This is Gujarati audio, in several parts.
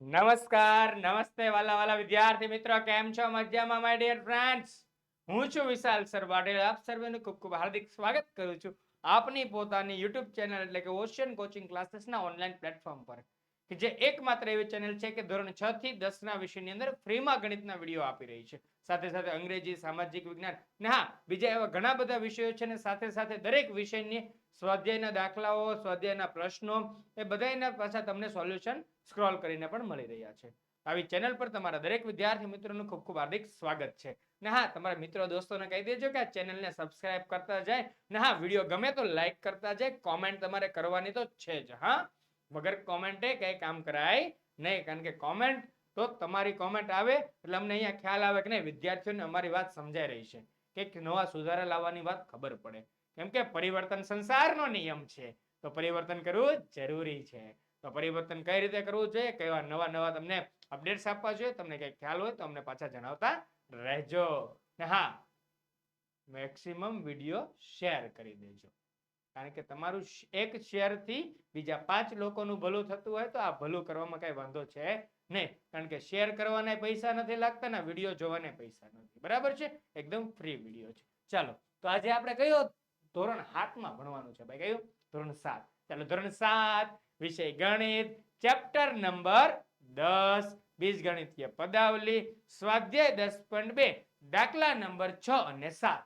નમસ્કાર, નમસ્તે વાલા વાલા વિદ્યાર્થી મિત્રો, કેમ છો મજામાં માય ડિયર ફ્રેન્ડ્સ હું છું વિશાલ સર આપ સર્વેનું ખૂબ ખૂબ હાર્દિક સ્વાગત કરું છું આપની પોતાની યુટ્યુબ ચેનલ એટલે કે ઓશિયન કોચિંગ ક્લાસીસના ઓનલાઈન પ્લેટફોર્મ પર. કે જે એકમાત્ર એવી ચેનલ છે કે ધોરણ છ થી દસ ના વિષયની અંદર ફ્રીમાં ગણિતના વીડિયો આપી રહી છે. સાથે સાથે અંગ્રેજી, સામાજિક વિજ્ઞાન ને હા, બીજા એવા ઘણા બધા વિષયો છે ને સાથે સાથે દરેક વિષયની સ્વાધ્યાયના દાખલાઓ, સ્વાધ્યાયના પ્રશ્નો એ બધાયના પાછા તમને સોલ્યુશન સ્ક્રોલ કરીને પણ મળી રહ્યા છે. આવી ચેનલ પર તમારા દરેક વિદ્યાર્થી મિત્રોનું ખૂબ ખૂબ હાર્દિક સ્વાગત છે. ને હા, તમારા મિત્રો દોસ્તોને કહી દેજો કે આ ચેનલને સબસ્ક્રાઇબ કરતા જાય ને હા, વીડિયો ગમે તો લાઇક કરતા જાય કોમેન્ટ તમારે કરવાની તો છે જ, હા. વગર કોમેન્ટે કઈ કામ કરાય નહીં. કારણ કે કોમેન્ટ તો તમારી કોમેન્ટ આવે. એટલે અમને અહીંયા ખ્યાલ આવે કે નહીં, વિદ્યાર્થીઓને અમારી વાત સમજાઈ રહી છે. કંઈક નવા સુધારા લાવવાની વાત ખબર પડે. કેમ કે પરિવર્તન સંસારનો નિયમ છે. તો પરિવર્તન કરવું જરૂરી છે. તો પરિવર્તન કઈ રીતે કરવું જોઈએ? કેવા નવા નવા તમને અપડેટ્સ આપવા જોઈએ? તમને કઈ ખ્યાલ હોય તો અમને પાછા જણાવતા રહેજો. ને હા મેક્સિમમ વીડિયો શેર કરી દેજો. કારણ કે તમારું એક શેરથી બીજા પાંચ લોકોનું ભલું થતું હોય તો આ ભલું કરવામાં કઈ વાંધો છે નહીં. કારણ કે શેર કરવાના પૈસા નથી લાગતા ને વીડિયો જોવાના પૈસા નથી. બરાબર છે? એકદમ ફ્રી વીડિયો છે. ચાલો, તો આજે આપણે કયો ધોરણમાં ભણવાનું છે ભાઈ? કયું? ધોરણ સાત. ચાલો, ધોરણ સાત વિષય ગણિત ચેપ્ટર નંબર દસ. બીજગણિતીય પદાવલી, સ્વાધ્યાય દસ પોઈન્ટ બે, દાખલા નંબર છ અને સાત.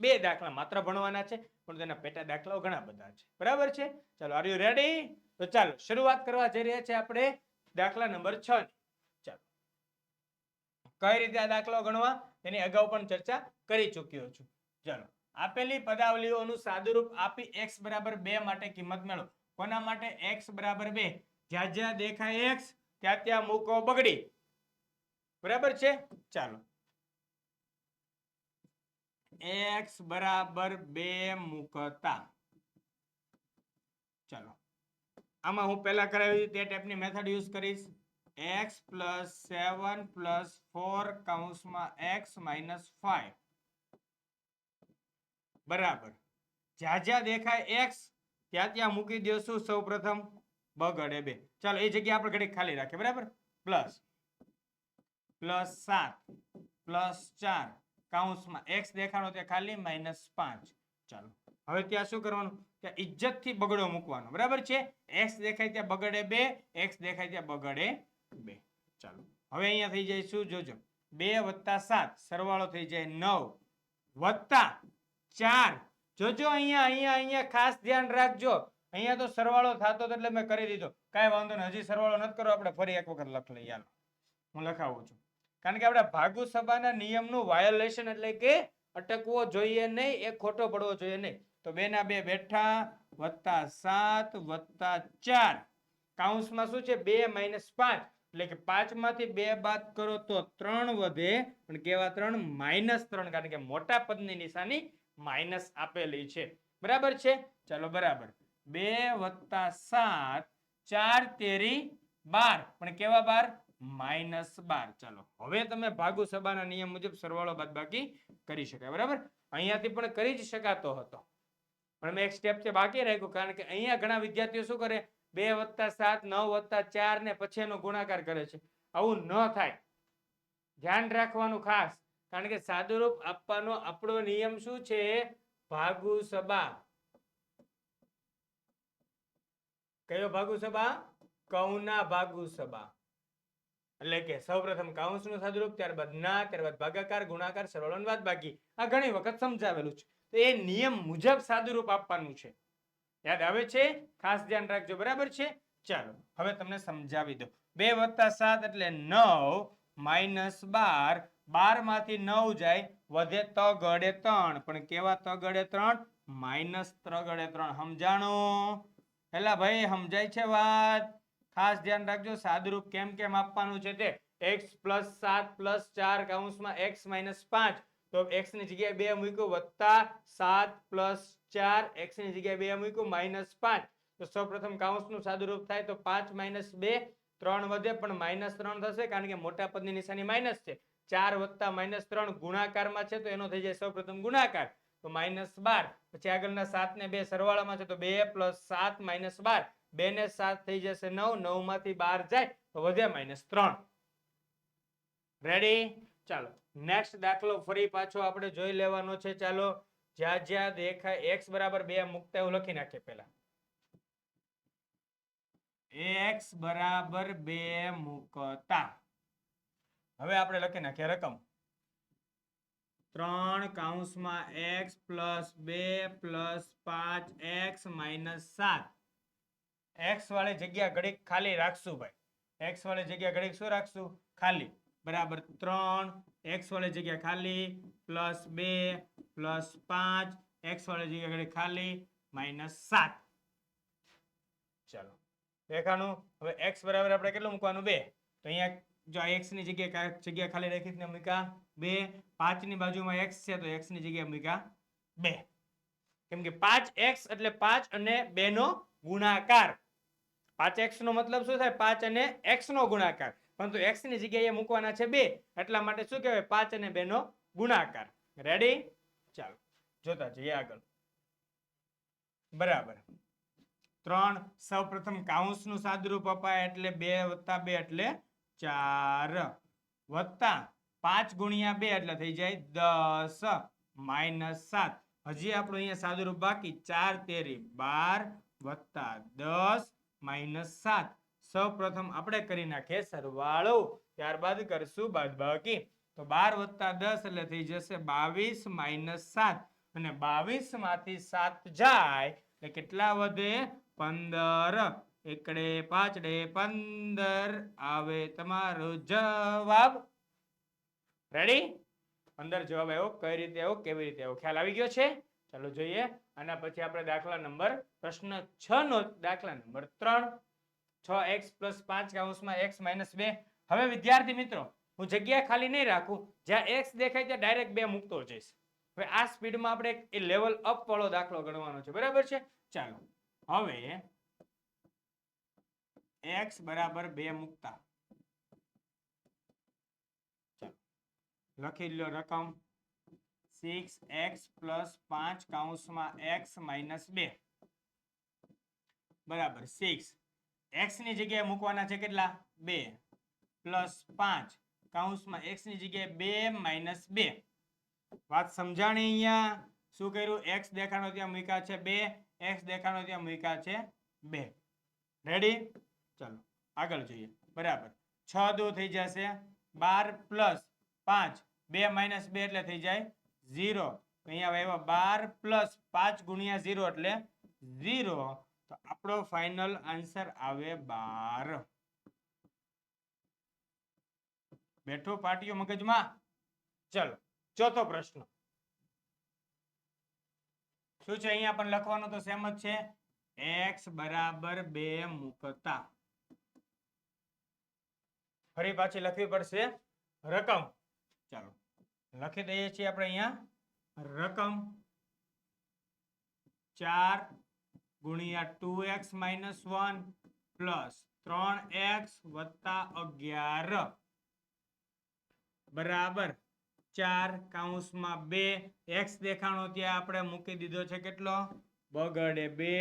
બે દાખલા માત્ર ભણવાના છે. પણ તેના પેટા દાખલાઓ ઘણા બધા છે. બરાબર છે? ચાલો આર યુ રેડી તો ચાલો, શરૂઆત કરવા જઈ રહ્યા છે આપણે દાખલા નંબર છ ચાલો. કઈ રીતે આ દાખલાઓ ગણવા? તેની અગાઉ પણ ચર્ચા કરી ચૂક્યો છું. ચાલો, આપેલી પદાવલીઓનું સાદુરૂપ આપી x બરાબર બે માટે કિંમત મેળવો. કોના માટે? x બરાબર બે. જ્યાં જ્યાં દેખાય x, ત્યાં ત્યાં મૂકો બગડી. બરાબર છે? ચાલો. X બરાબર બે મૂકતા. ચાલો. આમાં હું પહેલા કરાવી તે ટાઈપની મેથડ યુઝ કરીશ. X plus seven plus four કાઉન્સમાં x minus five બરાબર. જ્યાં જ્યાં દેખાય એક્સ ત્યાં ત્યાં મૂકી દઈશું સૌ પ્રથમ બગડે બે. ચાલો, એ જગ્યા આપણે ઘડીક ખાલી રાખીએ, બરાબર? પ્લસ પ્લસ સાત. પ્લસ ચાર. કૌંસમાં એક્સ દેખાણો ત્યાં ખાલી માઇનસ પાંચ. ચાલો. હવે ત્યાં શું કરવાનું? ત્યાં ઇજ્જતથી બગડો મૂકવાનો. બરાબર છે? એક્સ દેખાય ત્યાં બગડે બે એક્સ દેખાય ત્યાં બગડે બે. ચાલો. હવે અહીંયા થઈ જાય શું? જોજો. બે વત્તા સાત. સરવાળો થઈ જાય નવ. વત્તા ચાર. જોજો અહીંયા અહીંયા અહીંયા ખાસ ધ્યાન રાખજો. અહીંયા તો સરવાળો થતો એટલે મેં કરી દીધો. કાંઈ વાંધો નહીં. હજી સરવાળો નથી કરો આપણે ફરી એક વખત લખ લઈએ. હાલો. હું લખાવું છું. કારણ કે આપણે ભાગુ સભાના નિયમનું વાયોલેશન એટલે કે અટકવો જોઈએ નહીં, એ ખોટો પડવો જોઈએ નહીં. તો બે ના બે બેઠા, વત્તા સાત, વત્તા ચાર. કાઉન્સમાં શું છે? બે માઇનસ પાંચ. એટલે કે પાંચમાંથી બે બાદ કરો તો ત્રણ વધે, પણ કેવા ત્રણ? માઇનસ ત્રણ, કારણ કે મોટા પદની નિશાની માઇનસ આપેલી છે. બરાબર છે? ચાલો બરાબર. બે વત્તા સાત, ચાર તેરી બાર. પણ કેવા બાર? માઇનસ બાર. ચાલો, હવે તમે ભાગુ સભાના નિયમ મુજબ સરવાળો બાદબાકી કરી શકાય, બરાબર? અહીંયાથી પણ કરી જ શકાતો હતો. પણ મેં એક સ્ટેપ છે બાકી રાખ્યું, કારણ કે અહીંયા ઘણા વિદ્યાર્થીઓ શું કરે? બે વત્તા સાત, નવ વત્તા ચાર ને પછી એનો ગુણાકાર કરે છે. આવું ન થાય. ધ્યાન રાખવાનું ખાસ, કારણ કે સાદુરૂપ આપવાનો આપણો નિયમ શું છે? ભાગુ સભા. કયો ભાગુ સભા? કૌના ભાગુ સભા. એટલે કે સૌપ્રથમ કાઉન્સનું સાદુરૂપ, ત્યારબાદ ના, ત્યારબાદ ભાગાકાર, ગુણાકાર સરવાળો બાદબાકી આ ઘણી વખત સમજાવેલું છે. તો એ નિયમ મુજબ સાદુરૂપ આપવાનું છે. યાદ આવે છે? ખાસ ધ્યાન રાખજો. બરાબર છે? ચાલો, હવે તમને સમજાવી દો બે વત્તા સાત એટલે નવ માઇનસ બાર. બારમાંથી નવ જાય, વધે ત ગળે ત્રણ. પણ કેવા ત ગળે ત્રણ? માઇનસ ત્ર ગળે ત્રણ. સમજાણો? હેલા ભાઈ, સમજાય છે વાત? ખાસ ધ્યાન રાખજો, સાદુરૂપ કેમ કેમ આપવાનું છે તે x પ્લસ સાત પ્લસ ચાર કૌંસમાં x માઇનસ પાંચ. તો x ની જગ્યાએ બે મૂક્યું, વત્તા સાત પ્લસ ચાર, x ની જગ્યાએ બે મૂક્યું માઇનસ પાંચ. તો સૌપ્રથમ કૌંસનું સાદુરૂપ થાય તો પાંચ માઇનસ બે, ત્રણ વધે પણ માઇનસ ત્રણ થશે કારણ કે મોટા પદની નિશાની માઇનસ છે. ચાર વત્તા માઇનસ ત્રણ ગુણાકારમાં છે તો એનો થઈ જાય સૌપ્રથમ ગુણાકાર. તો માઇનસ બાર. પછી આગળના સાત ને બે સરવાળામાં છે તો બે પ્લસ સાત માઇનસ બાર. બે ને સાત થઈ જશે નવ નવમાંથી બાર જાય તો વધે માઇનસ ત્રણ. રેડી ચાલો નેક્સ્ટ દાખલો ફરી પાછો આપણે જોઈ લેવાનો છે. ચાલો, જ્યાં જ્યાં દેખાય એક્સ બરાબર બે મૂકતા એવું લખી નાખીએ પેલા એક્સ બરાબર બે મુકતા. હવે આપણે લખી નાખીએ રકમ. ત્રણ કાઉન્સમાં એક્સ પ્લસ બે પ્લસ પાંચ એક્સ માઇનસ સાત. એક્સ વાળી જગ્યા ઘડીક ખાલી રાખશું ભાઈ. એક્સ વાળી જગ્યા ઘડીક શું રાખશું? ખાલી. બરાબર. ત્રણ. એક્સ વાળી જગ્યા ખાલી. પ્લસ બે. પ્લસ પાંચ. એક્સ વાળી જગ્યા ઘડીક ખાલી. માઇનસ સાત. ચાલો. દેખાનું હવે એક્સ બરાબર આપણે કેટલું મૂકવાનું? બે. તો અહીંયા જો આ એક્સની જગ્યાએ કાંઈક જગ્યા ખાલી રાખી ને મૂક્યા બે. પાંચની બાજુમાં એક્સ છે તો એક્સની જગ્યાએ મૂક્યા બે. કેમ કે પાંચ એક્સ એટલે પાંચ અને બે નો ગુણાકાર. પાંચ એક્સ નો મતલબ શું થાય? પાંચ અને એક્સ નો ગુણાકાર. પરંતુ એક્સની જગ્યાએ મૂકવાના છે બે. એટલા માટે શું કહેવાય? પાંચ અને બે નો ગુણાકાર. રેડી ચાલો, જોતા જઈએ આગળ. બરાબર. ત્રણ, સૌપ્રથમ કાઉન્સનું સાદુરૂપ અપાય એટલે બે વત્તા બે એટલે ચાર. વત્તા પાંચ ગુણ્યા બે એટલે થઈ જાય દસ. માઇનસ સાત. હજી આપણું અહીંયા સાદુરૂપ બાકી. ચાર તેરી બાર વત્તા દસ. માઇનસ સાત. સૌપ્રથમ આપણે કરી નાખીએ સરવાળો. ત્યારબાદ કરશું બાદબાકી. તો બાર વત્તા દસ એટલે થઈ જશે બાવીસ માઇનસ સાત. અને બાવીસમાંથી સાત જાય એટલે કેટલા વધે? પંદર. એકડે પાંચડે પંદર. આવે તમારો જવાબ. રેડી પંદર જવાબ આવ્યો. કઈ રીતે આવ્યો? કેવી રીતે આવ્યો? ખ્યાલ આવી ગયો છે? ચાલો જોઈએ. આના પછી આપણે દાખલા નંબર, પ્રશ્ન છ નો દાખલા નંબર ત્રણ. છ એક્સ પ્લસ પાંચ કાઉન્સમાં એક્સ માઇનસ બે. હવે વિદ્યાર્થી મિત્રો, હું જગ્યા ખાલી નહીં રાખું, જ્યાં એક્સ દેખાય ત્યાં ડાયરેક્ટ બે મૂકતો જઈશ. હવે આ સ્પીડમાં આપણે એ લેવલ અપ વાળો દાખલો ગણવાનો છે. બરાબર છે? ચાલો. હવે એક્સ બરાબર બે મૂકતા. લખી લો રકમ. સિક્સ એક્સ પ્લસ પાંચ કાઉન્સમાં એક્સ માઇનસ બે. બરાબર સિક્સ એક્સની જગ્યાએ મૂકવાના છે કેટલા? બે. પ્લસ પાંચ કાઉન્સમાં એક્સની જગ્યાએ બે માઇનસ બે. વાત સમજાણી અહીંયા? શું કર્યું? એક્સ દેખાણો ત્યાં મૂક્યા છે બે. એક્સ દેખાણો ત્યાં મૂક્યા છે બે. રેડી ચાલો, આગળ જોઈએ. બરાબર. છ દો થઈ જશે. બાર પ્લસ પાંચ. બે માઇનસ બે એટલે થઈ જાય ઝીરો. અહીંયા આવ્યા બાર પ્લસ પાંચ ગુણ્યા ઝીરો એટલે ઝીરો. તો આપણો ફાઇનલ આન્સર આવે બાર. બેઠો પાટીઓ મગજમાં? ચલો, ચોથો પ્રશ્ન. શું છે અહીંયા પણ લખવાનું તો સેમ જ છે? એક્સ બરાબર બે મૂકતા. ફરી પાછી લખવી પડશે રકમ. ચાલો. લખી દઈએ છીએ આપણે અહીંયા. રકમ ચાર ગુણ્યા two X minus one plus ત્રણ એક્સ વત્તા અગિયાર. બરાબર. ચાર કાઉન્સમાં બે. એક્સ દેખાણો ત્યાં આપણે મૂકી દીધો છે કેટલો? બગડે બે.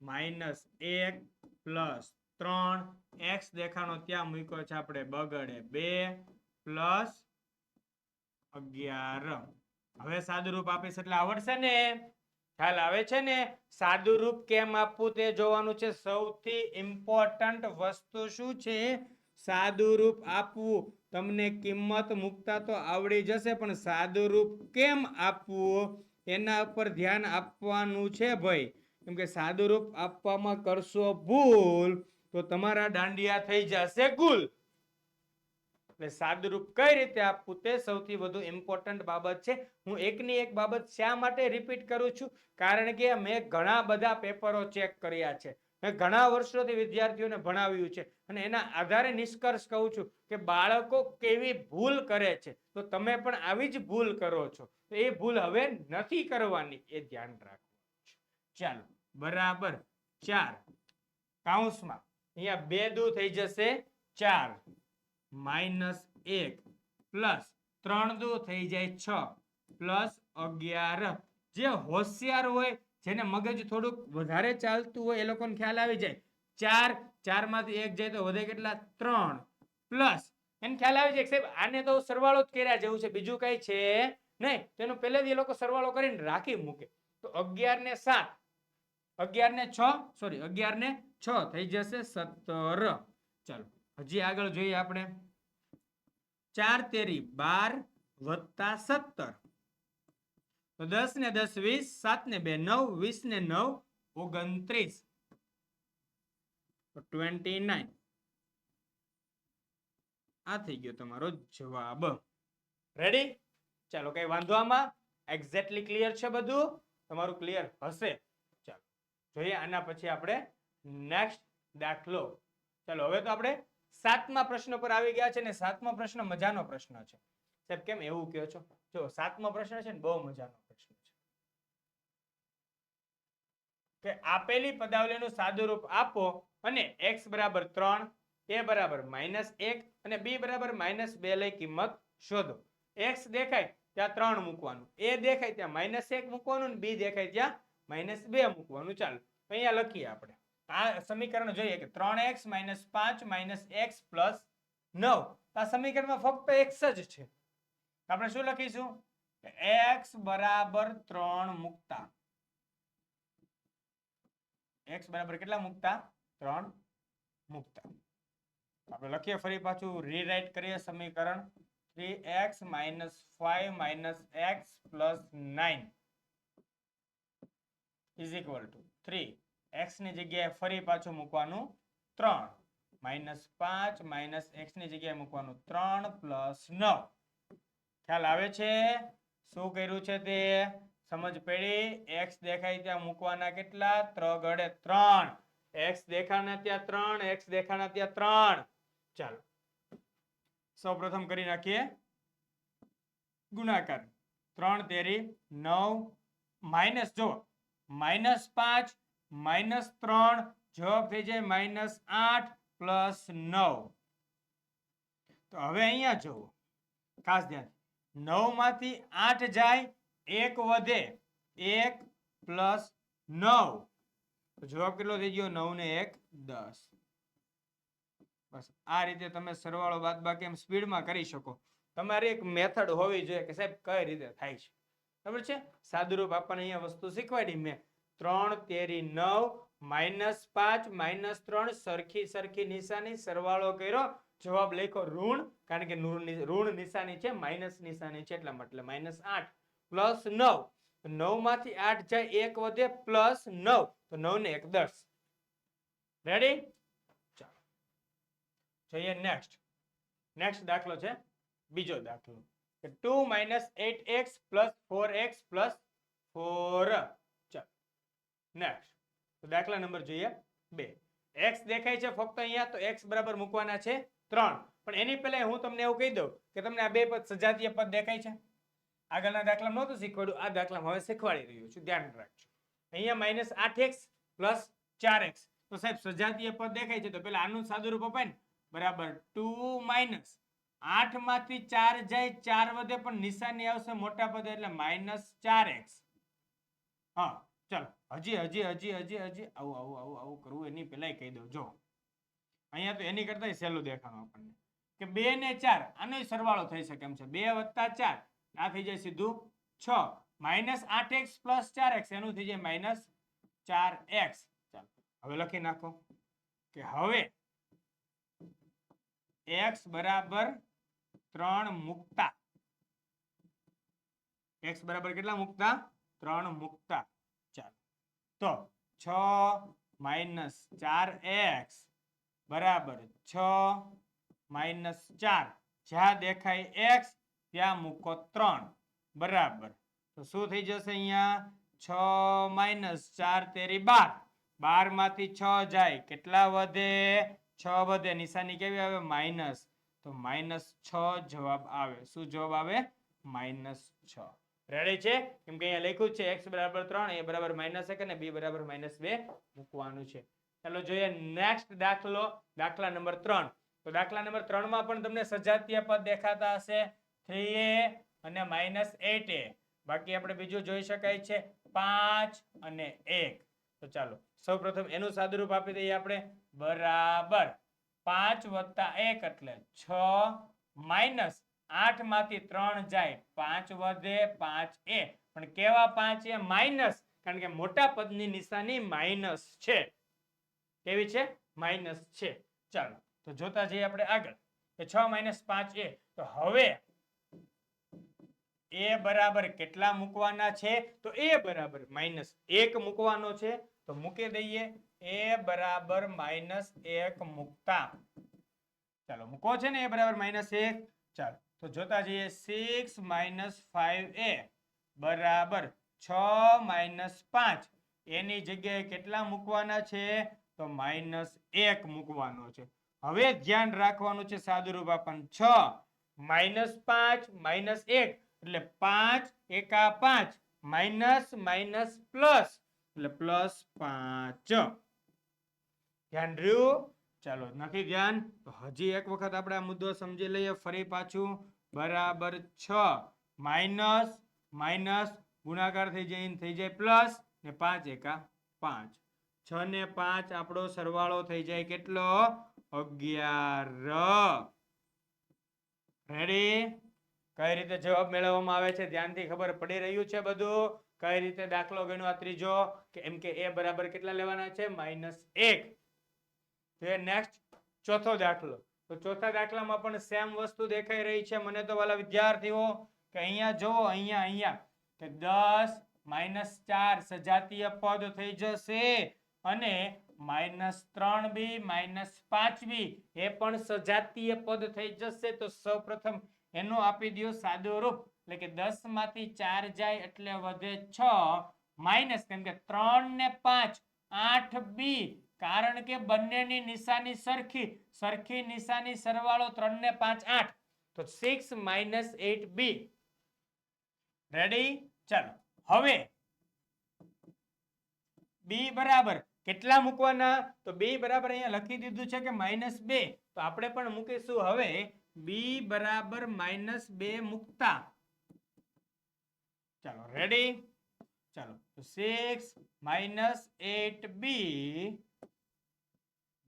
માઇનસ એક પ્લસ ત્રણ એક્સ દેખાણો ત્યાં મૂક્યો છે આપણે? બગડે. બે પ્લસ અગિયાર. હવે સાદુરૂપ આપીશ એટલે આવડશે ને? ખ્યાલ આવે છે ને? સાદુરૂપ કેમ આપવું તે જોવાનું છે. સૌથી ઇમ્પોર્ટન્ટ વસ્તુ શું છે? સાદુરૂપ આપવું. તમને કિંમત મૂકતા તો આવડી જશે, પણ સાદુરૂપ કેમ આપવું? એના ઉપર ધ્યાન આપવાનું છે ભાઈ. કેમ કે સાદુરૂપ આપવામાં કરશો ભૂલ તો તમારા દાંડિયા થઈ જશે ગુલ. એટલે સાદરૂપ કઈ રીતે આપવું તે સૌથી વધુ ઇમ્પોર્ટન્ટ બાબત છે. હું એકની એક બાબત શા માટે રિપીટ કરું છું? કારણ કે મેં ઘણા બધા પેપરો ચેક કર્યા છે. મેં ઘણા વર્ષોથી વિદ્યાર્થીઓને ભણાવ્યું છે. અને એના આધારે નિષ્કર્ષ કહું છું કે બાળકો કેવી ભૂલ કરે છે. તો તમે પણ આવી જ ભૂલ કરો છો. તો એ ભૂલ હવે નથી કરવાની, એ ધ્યાન રાખવું ચાલો, બરાબર, ચાર, કાઉન્સમાં. અહીંયા બે દુ થઈ જશે ચાર. માઇનસ એક પ્લસ ત્રણ દુ થઈ જાય છ. પ્લસ અગિયાર. જે હોશિયાર હોય, જેને મગજ થોડુંક વધારે ચાલતું હોય, એ લોકોને ખ્યાલ આવી જાય. ચાર ચારમાંથી એક જાય તો વધે કેટલા? ત્રણ. પ્લસ એને ખ્યાલ આવી જાય સાહેબ, આને તો સરવાળો જ કર્યા જેવું છે. બીજું કઈ છે નહીં. તેનું પહેલેથી એ લોકો સરવાળો કરીને રાખી મૂકે. તો અગિયાર ને સાત. અગિયાર ને છ? સોરી અગિયાર ને છ. થઈ જશે સત્તર. ચાલો, હજી આગળ જોઈએ આપણે. ચાર તેરી બાર વત્તા સત્તર. તો દસ ને દસ વીસ સાત ને બે નવ વીસ ને નવ, ઓગણત્રીસ. ટ્વેન્ટી નાઇન આ થઈ ગયો તમારો જવાબ. રેડી ચાલો, કઈ વાંધો આમાં? એક્ઝેક્ટલી ક્લિયર છે બધું? તમારું ક્લિયર હશે? જોઈએ, આના પછી આપણે નેક્સ્ટ દાખલો. ચાલો, હવે તો આપણે સાતમા પ્રશ્ન પર આવી ગયા છે ને સાતમો પ્રશ્ન મજાનો પ્રશ્ન છે. સાહેબ, કેમ એવું કહો છો? જો, સાતમો પ્રશ્ન છે ને બહુ મજાનો પ્રશ્ન છે. કે આપેલી પદાવલીનું સાદુરૂપ આપો અને x બરાબર ત્રણ, a બરાબર માઇનસ એક અને b બરાબર માઇનસ બે લઈ કિંમત શોધો. x દેખાય ત્યાં ત્રણ મૂકવાનું. a દેખાય ત્યાં માઇનસ એક મૂકવાનું b દેખાય ત્યાં માઇનસ બે મૂકવાનું. ચાલો, અહીંયા લખીએ આપણે. આ સમીકરણ જોઈએ કે ત્રણ એક્સ માઇનસ પાંચ માઇનસ એક્સ પ્લસ નવ. આ સમીકરણમાં ફક્ત એક્સ જ છે. આપણે શું લખીશું? એક્સ બરાબર ત્રણ મૂકતા. એક્સ બરાબર કેટલા મૂકતા? ત્રણ મૂકતા. આપણે લખીએ ફરી પાછું રીરાઇટ કરીએ સમીકરણ. Three X minus five minus X plus nine is equal to three એક્સની જગ્યાએ ફરી પાછું મૂકવાનું ત્રણ. માઇનસ પાંચ માઇનસ એક્સની જગ્યાએ મૂકવાનું ત્રણ પ્લસ નવ. ખ્યાલ આવે છે? શું કર્યું છે તે? સમજ પડી? એક્સ દેખાય ત્યાં મૂકવાના કેટલા? ત્રગડે ત્રણ. એક્સ દેખાના ત્યાં ત્રણ એક્સ દેખાના ત્યાં ત્રણ. ચાલો. સૌ કરી નાખીએ. ગુણાકાર. ત્રણ તેરી નવ. માઇનસ જો માઇનસ પાંચ માઇનસ ત્રણ, જવાબ થઈ જાય માઇનસ આઠ પ્લસ નવ. તો હવે અહીંયા જુઓ, ખાસ ધ્યાન. નવમાંથી આઠ જાય, એક વધે, એક પ્લસ નવ. જવાબ કેટલો થઈ ગયો? નવ ને એક, દસ. બસ, આ રીતે તમે સરવાળો બાદબાકી એમ સ્પીડમાં કરી શકો. તમારી એક મેથડ હોવી જોઈએ કે સાહેબ, કઈ રીતે થાય છે? ખબર છે? સાદુરૂપ આપણને અહીંયા વસ્તુ શીખવાડી મેં. ત્રણ તેરી નવ, માઇનસ પાંચ, માઇનસ ત્રણ, સરખી સરખી નિશાની, સરવાળો કર્યો. જવાબ લખ્યો ઋણ, કારણ કે ઋણ નિશાની છે, માઇનસ નિશાની છે, એટલા માટે માઇનસ આઠ. પ્લસ નવ. નવમાંથી આઠ જાય એક વધે પ્લસ નવ. તો નવ ને એક દસ. રેડી ચાલો. જઈએ નેક્સ્ટ નેક્સ્ટ દાખલો છે. બીજો દાખલો. Two minus eight X plus four X plus four. ચાલો, નેક્સ્ટ. તો દાખલા નંબર જોઈએ. બે. એક્સ દેખાય છે ફક્ત અહીંયા, તો એક્સ બરાબર મૂકવાના છે ત્રણ. પણ એની પહેલા હું તમને એવું કહી દઉં કે તમને આ બે પદ, સજાતીય પદ દેખાય છે. આગળના દાખલા નહોતું શીખવાડ્યું, આ દાખલામાં હવે શીખવાડી રહ્યું છું. ધ્યાન રાખજો. અહીંયા માઇનસ આઠ એક્સ પ્લસ ચાર એક્સ. તો સાહેબ, સજાતીય પદ દેખાય છે, તો પેલા આનું સાદુરૂપ અપાય ને. બરાબર, ટુ માઇનસ આઠમાંથી ચાર જાય, ચાર વધે, પણ નિશાની આવશે મોટા પદે એટલે માઇનસ ચાર એક્સ. હા, ચાલો. હજી હજી હજી હજી હજી. આવું આવું આવું આવું કરવું. એની પેલા કહી દઉં. જો. અહીંયા તો એની કરતા સહેલું દેખાણું આપણને. કે બે ને ચાર, આનો સરવાળો થઈ શકે એમ છે. બે વત્તા ચાર. આ થઈ જાય સીધું છ. માઇનસ આઠ એક્સ પ્લસ ચાર એક્સ. એનું થઈ જાય માઇનસ ચાર એક્સ. ચાલો. હવે લખી નાખો. કે હવે એક્સ બરાબર ત્રણ મુકતા. એક્સ બરાબર કેટલા મુકતા? ત્રણ મુકતા. ચાલો. તો છ માઇનસ ચાર એક્સ બરાબર છ માઇનસ ચાર. જ્યાં દેખાય એક્સ ત્યાં મૂકો ત્રણ. બરાબર. તો શું થઈ જશે અહીંયા? છ માઇનસ ચાર તેરી બાર. બારમાંથી છ જાય. કેટલા વધે? છ વધે. નિશાની કેવી આવે? માઇનસ તો માઇનસ છ જવાબ આવે. શું જવાબ આવે? માઇનસ છ. રેડી છે? કેમ કે અહીંયા લખ્યું છે એક્સ બરાબર ત્રણ, એ બરાબર માઇનસ એક અને બી બરાબર માઇનસ બે મૂકવાનું છે. ચાલો જોઈએ નેક્સ્ટ દાખલો, દાખલા નંબર ત્રણ. તો દાખલા નંબર ત્રણમાં પણ તમને સજાતીય પદ દેખાતા હશે. થ્રી એ અને માઇનસ એટ એ બાકી આપણે બીજું જોઈ શકાય છે પાંચ અને એક. તો ચાલો, સૌપ્રથમ એનું સાદુરૂપ આપી દઈએ આપણે. બરાબર. પાંચ વત્તા એક એટલે છ માઇનસ આઠમાંથી ત્રણ જાય પાંચ વધે પાંચ એ. પણ કેવા પાંચ એ? માઇનસ. કારણ કે મોટા પદની નિશાની માઇનસ છે. કેવી છે? માઇનસ છે. ચાલો, તો જોતા જઈએ આપણે આગળ. કે છ માઇનસ પાંચ એ. તો હવે એ બરાબર કેટલા મૂકવાના છે? તો એ બરાબર માઇનસ એક મૂકવાનો છે. તો મૂકી દઈએ. એ બરાબર માઇનસ એક મૂકતા. ચાલો, મૂકો છે ને એ બરાબર માઇનસ એક. ચાલો, તો જોતા જઈએ. સિક્સ માઇનસ ફાઈવ એ બરાબર છ માઇનસ પાંચ. એની જગ્યાએ કેટલા મૂકવાના છે? તો માઇનસ એક મૂકવાનો છે. હવે ધ્યાન રાખવાનું છે સાદુરૂપ આપણને છ માઇનસ પાંચ માઇનસ એક. એટલે પાંચ એકા પાંચ માઇનસ માઇનસ પ્લસ એટલે પ્લસ પાંચ. ધ્યાન રહ્યું? ચાલો નથી ધ્યાન. હજી એક વખત આપણે આ મુદ્દો સમજી લઈએ ફરી પાછું. બરાબર છ. માઇનસ માઇનસ, ગુણાકાર થઈ જાય થઈ જાય પ્લસ ને પાંચ એકા પાંચ. છ ને પાંચ આપણો સરવાળો થઈ જાય કેટલો? અગિયાર. રેડી કઈ રીતે જવાબ મેળવવામાં આવે છે? ધ્યાનથી ખબર પડી રહ્યું છે બધું? કઈ રીતે દાખલો ગણ્યો આ ત્રીજો? કે કે એ બરાબર કેટલા લેવાના છે? માઇનસ એક. નેક્સ્ટ ચોથો દાખલો. તો ચોથા દાખલામાં પણ સેમ વસ્તુ દેખાઈ રહી છે. મને તો વાલા વિદ્યાર્થીઓ, કે અહીંયા જુઓ, અહીંયા અહીંયા. કે દસ માઇનસ ચાર સજાતીય પદ થઈ જશે. અને માઇનસ ત્રણ બી, માઇનસ પાંચ બી. એ પણ સજાતીય પદ થઈ જશે. તો સૌપ્રથમ એનો આપી દો સાદો રૂપ. એટલે કે દસમાંથી ચાર જાય એટલે વધે છ. માઇનસ કેમ કે ત્રણ ને પાંચ, આઠ બી. કારણ કે બંનેની નિશાની સરખી. સરખી નિશાની સરવાળો ત્રણ ને પાંચ, આઠ. તો six minus eight be ready ચાલો. હવે બી બરાબર. કેટલા મૂકવાના? તો બી બરાબર અહીંયા લખી દીધું છે કે માઇનસ બે. તો આપણે પણ મૂકીશું હવે બી બરાબર માઇનસ બે મૂકતા. ચાલો રેડી ચાલો સિક્સ માઇનસ એટ બી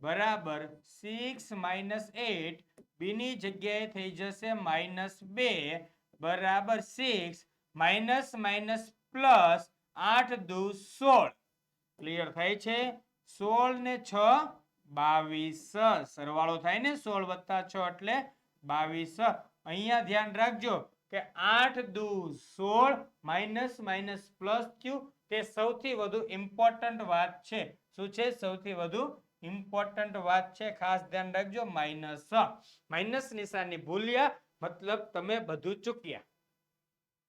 બરાબર સિક્સ માઇનસ એટ બી ની જગ્યાએ થઈ જશે માઇનસ બે. બરાબર સિક્સ માઇનસ માઇનસ પ્લસ આઠ દુ સોળ. ક્લિયર થાય છે? સોળ ને છ બાવીસ. સરવાળો થાય ને સોળ વત્તા છ એટલે બાવીસ. અહીંયા ધ્યાન રાખજો કે આઠ દુ સોળ માઇનસ માઇનસ પ્લસ થયું તે સૌથી વધુ ઇમ્પોર્ટન્ટ વાત છે. શું છે? સૌથી વધુ ઇમ્પોર્ટન્ટ વાત છે. ખાસ ધ્યાન રાખજો, માઇનસ. માઇનસ નિશાની ભૂલ્યા મતલબ તમે બધું ચૂક્યા.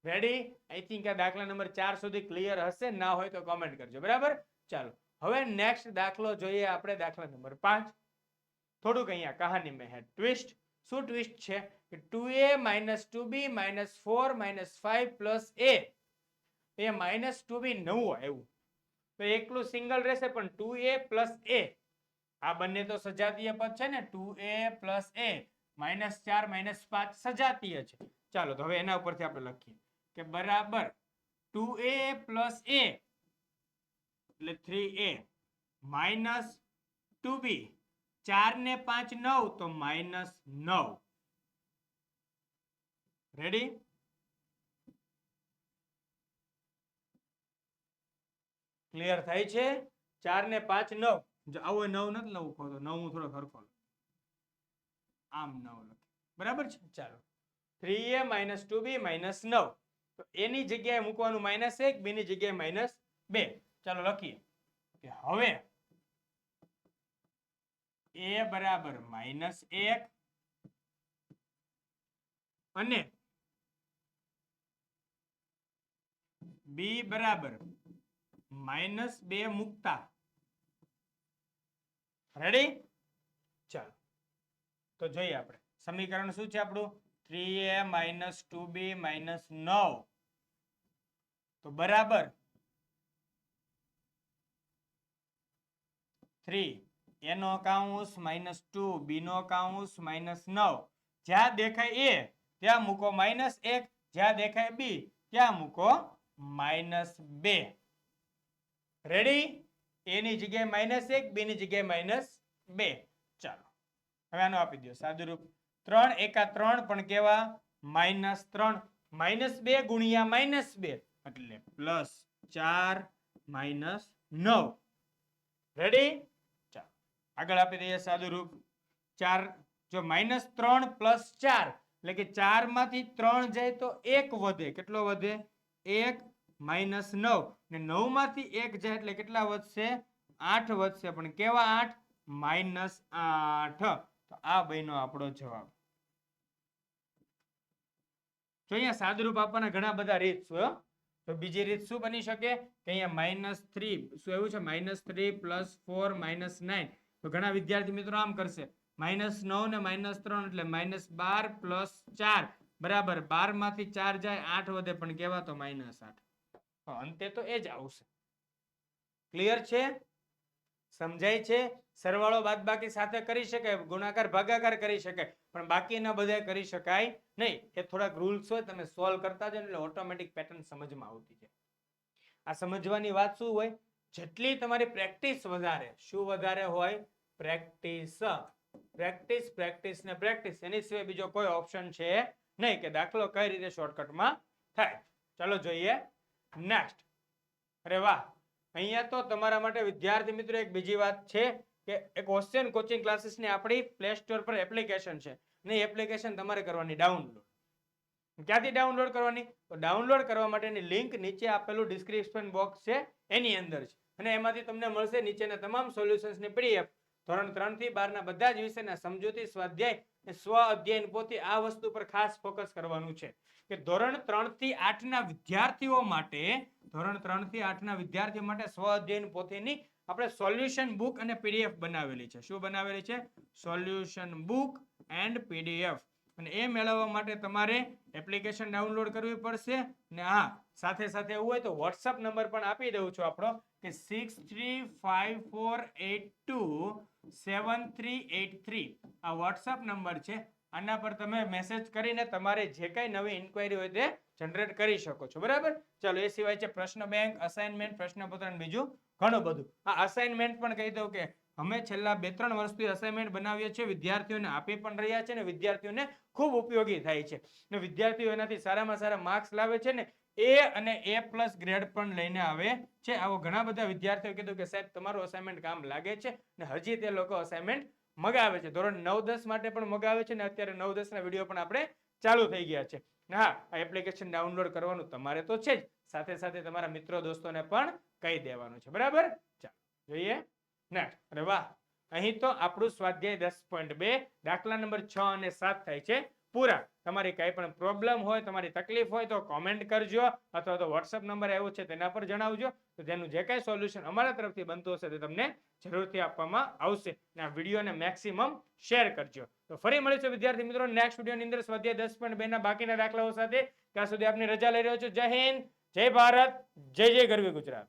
રેડી આઈ થિંક આ દાખલા નંબર ચાર સુધી ક્લિયર હશે. ના હોય તો કોમેન્ટ કરજો. બરાબર? ચાલો. હવે નેક્સ્ટ દાખલો જોઈએ આપણે દાખલા નંબર પાંચ. થોડુંક અહીંયા કહાની મેં ટ્વિસ્ટ શું ટ્વિસ્ટ છે? કે two a minus two b minus four minus five plus a a minus two b નવું આવ્યું. તો એકલું સિંગલ રહેશે પણ ટુ એ પ્લસ એ આ બંને તો સજાતીય પદ છે ને? Two a plus a minus ચાર માઇનસ પાંચ સજાતીય છે. ચાલો, તો હવે એના ઉપરથી આપણે લખીએ. કે બરાબર ટુ એ પ્લસ એ એટલે three a minus two b ચાર ને પાંચ નવ તો માઇનસ નવ. રેડી ક્લિયર થાય છે? ચાર ને પાંચ નવ. આવો નવ નથી લખો તો નવ હું થોડો ખરખો આમ નવ લખે. બરાબર છે? ચાલો. Three a minus two b minus નવ. તો એની જગ્યાએ મૂકવાનું માઇનસ એક, બીની જગ્યાએ માઇનસ બે. ચાલો લખીએ. કે હવે એ બરાબર માઇનસ એક. અને બી બરાબર માઇનસ બે મુક્તા. રેડી ચાલો. તો જોઈએ આપણે. સમીકરણ શું છે આપણું? Three A minus two B minus નવ. તો બરાબર. થ્રી એનો કાઉન્સ માઇનસ ટુ બી નો કાઉન્સ માઇનસ નવ. જ્યાં દેખાય એ ત્યાં મૂકો માઇનસ એક. જ્યાં દેખાય બી ત્યાં મૂકો માઇનસ બે. રેડી એ ની જગ્યાએ માઇનસ એક બી ની જગ્યાએ માઇનસ બે. ચાલો. હવે આનો આપી દો, સાદુરૂપ. ત્રણ એકા ત્રણ પણ કેવા? માઇનસ ત્રણ. માઇનસ બે ગુણ્યા માઇનસ બે. એટલે પ્લસ ચાર માઇનસ નવ. રેડી ચાલો આગળ આપી દઈએ સાદુરૂપ. ચાર, જો માઇનસ ત્રણ પ્લસ ચાર, એટલે કે ચારમાંથી ત્રણ જાય તો એક વધે. કેટલો વધે? એક માઇનસ નવ. ને નવમાંથી એક જાય એટલે કેટલા વધશે? આઠ વધશે. પણ કેવા આઠ? માઇનસ આઠ. તો આ બહેનો આપણો જવાબ. જો અહીંયા સાદુરૂપ આપવાના ઘણા બધા રીત હો. તો બીજી રીત શું બની શકે? કે અહીંયા માઇનસ થ્રી, શું એવું છે? Minus three plus four, minus nine. તો ઘણા વિદ્યાર્થી મિત્રો આમ કરશે. માઇનસ નવ ને માઇનસ ત્રણ એટલે માઇનસ બાર પ્લસ ચાર. બરાબર બારમાંથી ચાર જાય, આઠ વધે, પણ કેવા તો માઇનસ આઠ. અંતે તો એ જ આવશે. ક્લિયર છે? સમજાય છે? સરવાળો બાદ બાકી સાથે કરી શકાય, ગુણાકાર, ભાગાકાર કરી શકાય, પણ બાકીના બધા કરી શકાય નહીં. એ થોડાક રૂલ્સ હોય, તમે સોલ્વ કરતા જાઓ એટલે ઓટોમેટિક પેટર્ન સમજમાં આવતી જાય. આ સમજવાની વાત શું હોય? જેટલી તમારી પ્રેક્ટિસ વધારે, શું વધારે હોય? પ્રેક્ટિસ. પ્રેક્ટિસ પ્રેક્ટિસ ને પ્રેક્ટિસ. એની સિવાય બીજો કોઈ ઓપ્શન છે નહીં કે દાખલો કઈ રીતે શોર્ટકટમાં થાય. ચાલો જોઈએ. નેક્સ્ટ અરે વાહ. અહીંયા તો તમારા માટે વિદ્યાર્થી મિત્રો એક બીજી વાત છે કે એક ઓશિયન કોચિંગ ક્લાસીસની આપણી પ્લે સ્ટોર પર એપ્લિકેશન છે. ને એપ્લિકેશન તમારે કરવાની ડાઉનલોડ ક્યાંથી ડાઉનલોડ કરવાની? તો ડાઉનલોડ કરવા માટેની લિંક નીચે આપેલું ડિસ્ક્રિપ્શન બોક્સ છે. એની અંદર છે. અને એમાંથી તમને મળશે નીચેના તમામ સોલ્યુશન્સની પીડીએફ ધોરણ ત્રણથી બારના બધા જ વિષયના સમજૂતી સ્વાધ્યાય સ્વ અધ્યયન પોતે આ વસ્તુ પર ખાસ ફોકસ કરવાનું છે. કે ધોરણ ત્રણથી આઠના વિદ્યાર્થીઓ માટે, ધોરણ ત્રણથી આઠના વિદ્યાર્થીઓ માટે સ્વ અધ્યયન પોથીની આપણે સોલ્યુશન બુક અને પીડીએફ બનાવેલી છે. શું બનાવેલી છે? સોલ્યુશન બુક એન્ડ પીડીએફ અને એ મેળવવા માટે તમારે એપ્લિકેશન ડાઉનલોડ કરવી પડશે ને હા, સાથે સાથે એવું હોય તો વોટ્સઅપ નંબર પણ આપી દઉં છું આપણો. કે six three five four eight two seven three eight three આ વોટ્સઅપ નંબર છે. આના પર તમે મેસેજ કરીને તમારે જે કાંઈ નવી ઇન્ક્વાયરી હોય તે જનરેટ કરી શકો છો. બરાબર? ચાલો, એ સિવાય છે પ્રશ્ન બેંક અસાઇનમેન્ટ પ્રશ્નપત્ર બીજું ઘણું બધું. આ અસાઇનમેન્ટ પણ કહી દઉં કે અમે છેલ્લા બે ત્રણ વર્ષથી અસાઇનમેન્ટ બનાવીએ છીએ. વિદ્યાર્થીઓને આપી પણ રહ્યા છે ને વિદ્યાર્થીઓને ખૂબ ઉપયોગી થાય છે. ને વિદ્યાર્થીઓ એનાથી સારામાં સારા માર્ક્સ લાવે છે ને એ અને એ પ્લસ ગ્રેડ પણ લઈને આવે છે. આવો ઘણા બધા વિદ્યાર્થીઓ કીધું કે સાહેબ, તમારું અસાઇનમેન્ટ કામ લાગે છે ને હજી તે લોકો અસાઇનમેન્ટ મગાવે છે. ધોરણ નવ દસ માટે પણ મગાવે છે ને અત્યારે નવ દસ ના વીડિયો પણ આપણે ચાલુ થઈ ગયા છે. હા, આ એપ્લિકેશન ડાઉનલોડ કરવાનું તમારે તો છે જ. સાથે સાથે તમારા મિત્રો દોસ્તોને પણ કહી દેવાનું છે. બરાબર? ચાલો, જોઈએ. નેક્સ્ટ અરે વાહ. અહીં તો આપણું સ્વાધ્યાય દસ પોઈન્ટ બે, દાખલા નંબર છ અને સાત થાય છે. પૂરા. તમારી કઈ પણ પ્રોબ્લેમ હોય, તમારી તકલીફ હોય તો કોમેન્ટ કરજો અથવા તો વોટ્સઅપ નંબર આવ્યો છે તેના પર જણાવજો. તો તેનું જે કાંઈ સોલ્યુશન અમારા તરફથી બનતું હશે તે તમને જરૂરથી આપવામાં આવશે. અને આ વિડીયોને મેક્સિમમ શેર કરજો. તો ફરી મળીશું વિદ્યાર્થી મિત્રો નેક્સ્ટ વિડીયોની અંદર સ્વાધ્યાય દસ પોઈન્ટ બે ના બાકીના દાખલાઓ સાથે. ત્યાં સુધી આપની રજા લઈ રહ્યો છું. જય હિન્દ, જય ભારત, જય જય ગરવી ગુજરાત.